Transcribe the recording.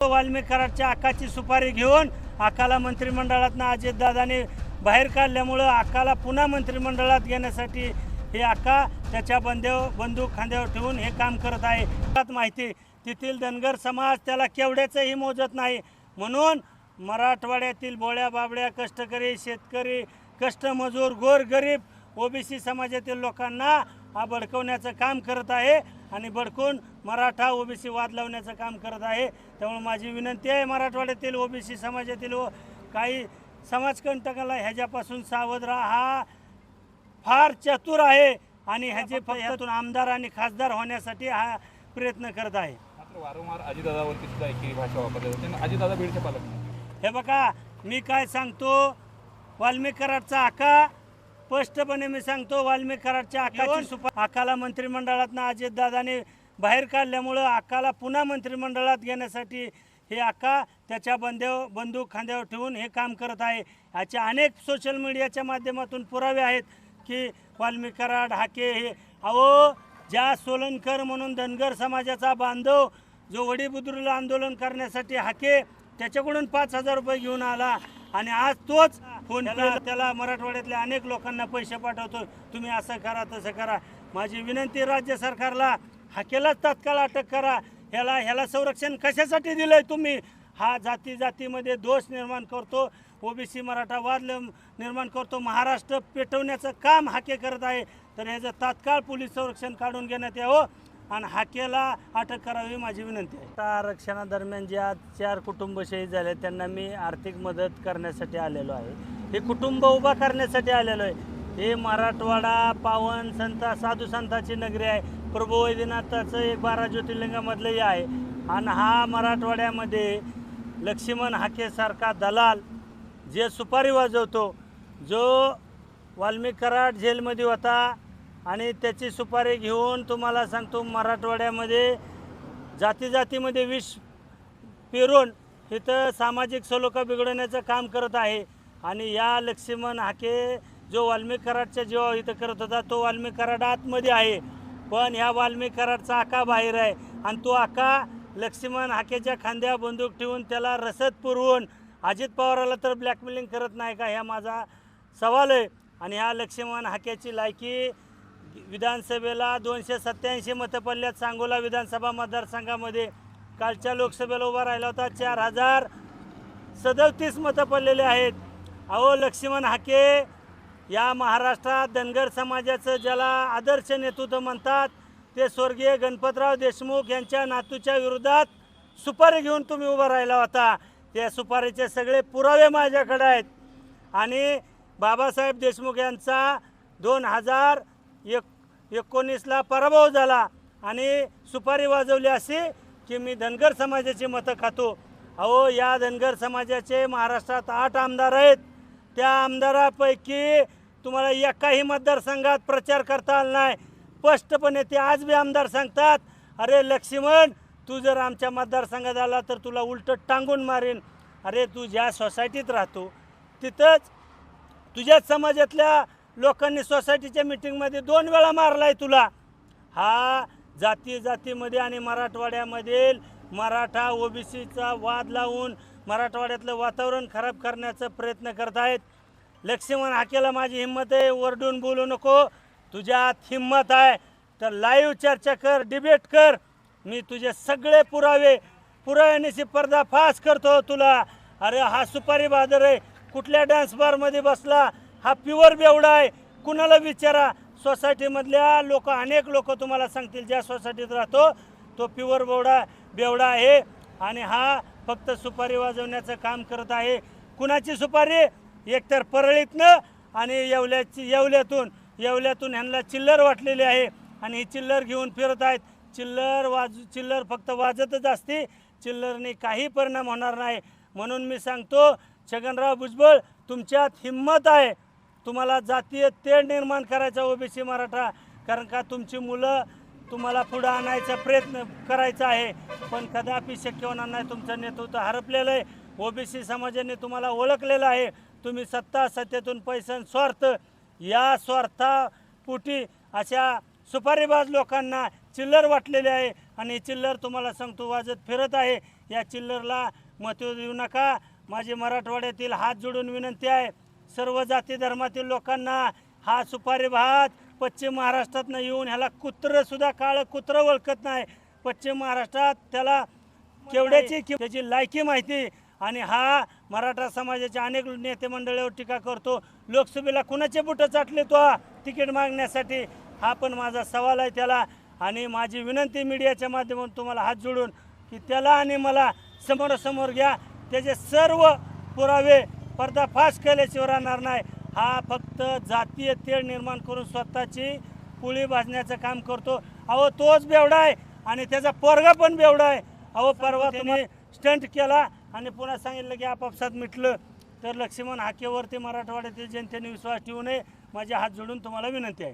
वाल्मिकराच्या आकाची सुपारी घेऊन आकाला मंत्रिमंडळातनं अजितदादाने बाहेर काढल्यामुळं आकाला पुन्हा मंत्रिमंडळात घेण्यासाठी हे आका त्याच्या बंदेव बंदूक खांद्यावर ठेवून हे काम करत आहे. त्यात माहिती तेथील धनगर समाज त्याला केवढ्याचंही मोजत नाही. म्हणून मराठवाड्यातील बोळ्या बाबड्या कष्टकरी शेतकरी कष्टमजूर गोरगरीब ओबीसी समाजातील लोकांना हा भडकवण्याचं काम करत आहे आणि भडकून मराठा ओबीसी वाद लावण्याचं काम करत आहे. त्यामुळे माझी विनंती आहे मराठवाड्यातील ओबीसी समाजातील व काही समाजकंटकाला ह्याच्यापासून सावध राहा. हा फार चतुर आहे आणि ह्याचे ह्यातून आमदार आणि खासदार होण्यासाठी हा प्रयत्न करत आहे. वारंवार अजितदादावरती सुद्धा एकेरी भाषा वापरली जाते अजितदादा बीडचे पालक हे बघा मी काय सांगतो वाल्मिक कराडचा आका स्पष्टपणे मी सांगतो वाल्मिक कराडच्या आकाची सुपा आकाला मंत्रिमंडळातनं अजितदादाने बाहेर काढल्यामुळं आकाला पुन्हा मंत्रिमंडळात घेण्यासाठी हे आका त्याच्या बंदेव बंदूक खांद्यावर ठेवून हे काम करत आहे. याचे अनेक सोशल मीडियाच्या माध्यमातून पुरावे आहेत की वाल्मिक कराड हाके हे अहो ज्या सोलनकर म्हणून धनगर समाजाचा बांधव जो वडीबुद्रुला आंदोलन करण्यासाठी हाके त्याच्याकडून पाच हजार रुपये घेऊन आला आणि आज तोच फोन त्याला मराठवाड्यातल्या अनेक लोकांना पैसे पाठवतो. तुम्ही असं करा तसं करा. माझी विनंती राज्य सरकारला हाकेलाच तात्काळ अटक करा. ह्याला ह्याला संरक्षण कशासाठी दिलंय तुम्ही? हा जाती जातीमध्ये दोष निर्माण करतो. ओबीसी मराठा वाद निर्माण करतो. महाराष्ट्र पेटवण्याचं काम हाके करत आहे. तर ह्याचं तात्काळ पोलीस संरक्षण काढून घेण्यात यावं आणि हाकेला अटक करावी माझी विनंती आहे. आता आरक्षणादरम्यान ज्या चार कुटुंब शहीद झाले त्यांना मी आर्थिक मदत करण्यासाठी आलेलो आहे. हे कुटुंब उभा करण्यासाठी आलेलो आहे. हे मराठवाडा पावन संत साधू संताची नगरी आहे. प्रभू वैद्यनाथाचं एक बारा ज्योतिर्लिंगामधलंही आहे. आणि हा मराठवाड्यामध्ये लक्ष्मण हाकेसारखा दलाल जे सुपारी वाजवतो जो वाल्मिक कराड जेलमध्ये होता आणि त्याची सुपारी घेऊन तुम्हाला सांगतो मराठवाड्यामध्ये जाती जातीमध्ये विष पेरून इथं सामाजिक सलोखा बिघडवण्याचं काम करत आहे. आणि या लक्ष्मण हाके जो वाल्मिक कराडच्या जेव्हा इथं करत होता तो वाल्मिक कराड आतमध्ये आहे. पण ह्या वाल्मिक कराडचा आका बाहेर आहे. आणि तो आका लक्ष्मण हाकेच्या खांद्या बंदूक ठेवून त्याला रसद पुरवून अजित पवाराला तर ब्लॅकमेलिंग करत नाही का? ह्या माझा सवाल आहे. आणि ह्या लक्ष्मण हाक्याची लायकी विधानसभेला दोनशे सत्याऐंशी पडल्यात सांगोला विधानसभा मतदारसंघामध्ये. कालच्या लोकसभेला उभा राहिला होता. चार हजार सदतीस मतं पडलेले आहेत. अहो लक्ष्मण हाके या महाराष्ट्रात धनगर समाजाचं ज्याला आदर्श नेतृत्व म्हणतात ते स्वर्गीय गणपतराव देशमुख यांच्या नातूच्या विरोधात सुपारी घेऊन तुम्ही उभा राहिला होता. त्या सुपारीचे सगळे पुरावे माझ्याकडे आहेत. आणि बाबासाहेब देशमुख यांचा दोन हजार एक एकोणीसला पराभव झाला आणि सुपारी वाजवली अशी की मी धनगर समाजाची मतं खातो. अहो या धनगर समाजाचे महाराष्ट्रात आठ आमदार आहेत. त्या आमदारापैकी तुम्हाला एकाही मतदारसंघात प्रचार करता आला नाही. स्पष्टपणे ते आज बी आमदार सांगतात अरे लक्ष्मण तू जर आमच्या मतदारसंघात आला तर तुला उलट टांगून मारेन. अरे तू ज्या सोसायटीत राहतो तिथंच तुझ्याच समाजातल्या लोकांनी सोसायटीच्या मिटिंगमध्ये दोन वेळा मारलाय तुला. हा जाती जातीमध्ये आणि मराठवाड्यामधील मराठा ओबीसीचा वाद लावून मराठवाड्यातलं वातावरण खराब करण्याचा प्रयत्न करत आहेत लक्ष्मण हाकेला माझी हिंमत आहे वरडून बोलू नको. तुझ्यात हिंमत आहे. तर लाईव्ह चर्चा कर डिबेट कर. मी तुझे सगळे पुरावे पुराव्यानिशी पर्दाफाश करतो तुला. अरे हा सुपारी बहादर आहे. कुठल्या डान्स बारमध्ये बसला? हा प्युअर बेवडा आहे. कुणाला विचारा? सोसायटीमधल्या लोक अनेक लोक तुम्हाला सांगतील ज्या सोसायटीत राहतो तो प्युअर बेवडा बेवडा आहे. आणि हा फक्त सुपारी वाजवण्याचं काम करत आहे. कुणाची सुपारी? एकतर परळीतनं आणि येवल्याची येवल्यातून येवल्यातून ह्यांना चिल्लर वाटलेली आहे. आणि ही चिल्लर घेऊन फिरत आहेत. चिल्लर वाज चिल्लर फक्त वाजतच असते. चिल्लरने काही परिणाम होणार नाही. म्हणून मी सांगतो छगनराव भुजबळ तुमच्यात हिंमत आहे. तुम्हाला जातीय तेढ निर्माण करायचा ओबीसी मराठा. कारण का तुमची मुलं तुम्हाला पुढं आणायचा प्रयत्न करायचा आहे. पण कदापि शक्य होणार नाही. तुमचं नेतृत्व हरपलेलं आहे. ओबीसी समाजाने तुम्हाला ओळखलेलं आहे. तुम्ही सत्ता सत्तेतून पैसा स्वार्थ या स्वार्थापुटी अशा सुपारीबाज लोकांना चिल्लर वाटलेले आहे. आणि चिल्लर तुम्हाला सांगतो वाजत फिरत आहे. या चिल्लरला महत्त्व देऊ नका. माझी मराठवाड्यातील हात जोडून विनंती आहे. सर्व जाती धर्मातील लोकांना हा सुपारी भात पश्चिम महाराष्ट्रातनं येऊन ह्याला कुत्रंसुद्धा काळं कुत्रं ओळखत नाही. पश्चिम महाराष्ट्रात त्याला केवढ्याची कि- त्याची लायकी माहिती आणि हा मराठा समाजाच्या अनेक नेते मंडळीवर टीका करतो. लोकसभेला कुणाचे बुटं चाटले तो? तिकीट मागण्यासाठी हा पण माझा सवाल आहे त्याला. आणि माझी विनंती मीडियाच्या माध्यमातून तुम्हाला हात जोडून की त्याला आणि मला समोरासमोर घ्या. त्याचे सर्व पुरावे पर्दाफाश केल्याशिवाय राहणार नाही. हा फक्त जातीय तेढ निर्माण करून स्वतःची पुळी भाजण्याचं काम करतो. अहो तोच बेवडा आहे. आणि त्याचा पोरगा पण बेवडा आहे. अहो परवा तुम्ही स्टंट केला. आणि पुन्हा सांगितलं की आपापसात मिटलं तर लक्ष्मण हाकेवरती मराठवाड्यातील जनतेने विश्वास ठेवू नये. माझे हात जोडून तुम्हाला विनंती आहे.